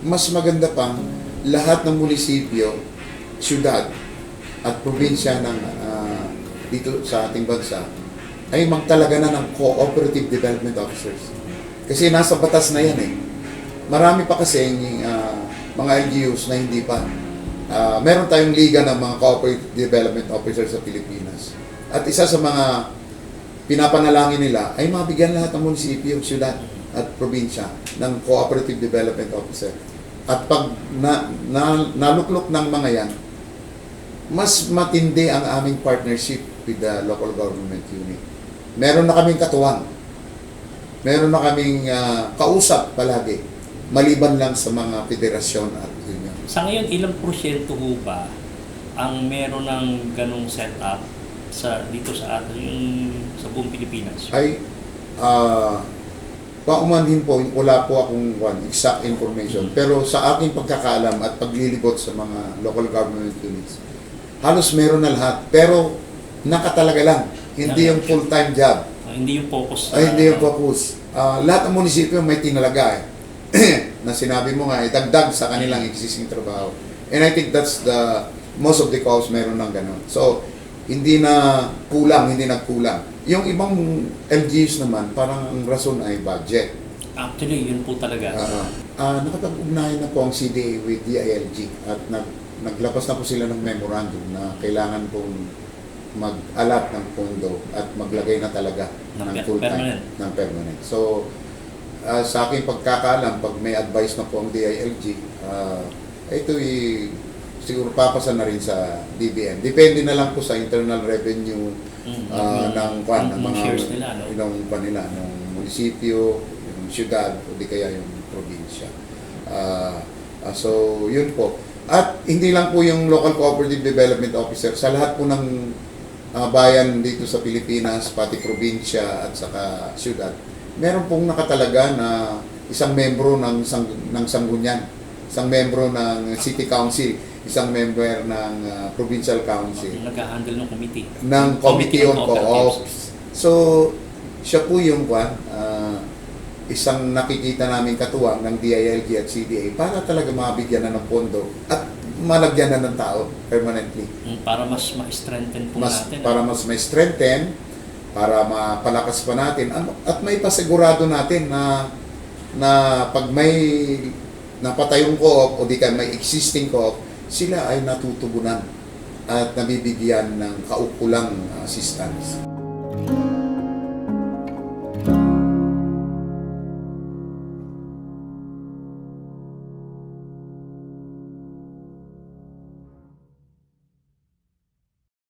mas maganda pang lahat ng munisipyo, syudad, at probinsya ng ah, dito sa ating bansa ay magtalaga na ng cooperative development officers. Kasi nasa batas na yan eh. Marami pa kasi ah, mga LGUs na hindi pa. Ah, meron tayong liga ng mga cooperative development officers sa Pilipinas. At isa sa mga pinapanalangin nila ay mabigyan lahat ng munisipyo, syudad at probinsya ng cooperative development officer. At pag na, na, naluklok ng mga yan, mas matindi ang aming partnership with the local government unit. Meron na kaming katuwang. Meron na kaming ah, kausap palagi. Maliban lang sa mga federasyon at union. Sa ngayon, ilang porsyento ho ba ang meron ng ganong setup sa dito sa atin yung sa buong Pilipinas? Ay, ah, paumanhin po, wala po akong one, exact information. Pero sa aking pagkakaalam at paglilibot sa mga local government units, halos meron na lahat. Pero nakatalaga lang. Hindi yung full-time job. Ah, hindi yung focus. Ay, hindi yung focus. Ah, lahat ng munisipyo may tinalaga eh. na sinabi mo nga, idagdag sa kanilang existing trabaho. And I think that's the, most of the calls meron ng ganun. So, hindi na kulang, hindi nagkulang. Yung ibang LGUs naman, parang ang rason ay budget. Actually, yun po talaga. Ah, ah, nakapag-ugnayan na po ang CDA with DILG at nag, naglabas na po sila ng memorandum na kailangan pong mag-alat ng pondo at maglagay na talaga Ng ng per- full time permanent. ng permanent. So, ah, sa aking pagkakaalam, pag may advice na po ang DILG, ah, ito siguro papasa na rin sa DBM. Depende na lang po sa internal revenue Mm, ah, yung- ng kwan, ng mga shares nila, no? yung kwan nila, ng munisipyo, yung syudad, o di kaya yung probinsya. Ah, ah, so, yun po. At hindi lang po yung local cooperative development officer, sa lahat po ng ah, bayan dito sa Pilipinas, pati probinsya at saka syudad, meron pong nakatalaga na isang membro ng sang, ng sanggunyan, isang membro ng city council, isang member ng ah, provincial council Yung nag-handle ng committee. ng Committee on Cooperatives. Co-ops. So, siya po yung kwan, ah, isang nakikita namin katuwang ng DILG at CDA para talaga mabigyan na ng pondo at malagyan na ng tao permanently. Mm, Para mas ma-strengthen po Mas, natin. para mas may strengthen, para mapalakas pa natin, ano- at may pasigurado natin na na pag may napatayong co-op o di kaya may existing co-op, sila ay natutugunan at nabibigyan ng kaukulang assistance.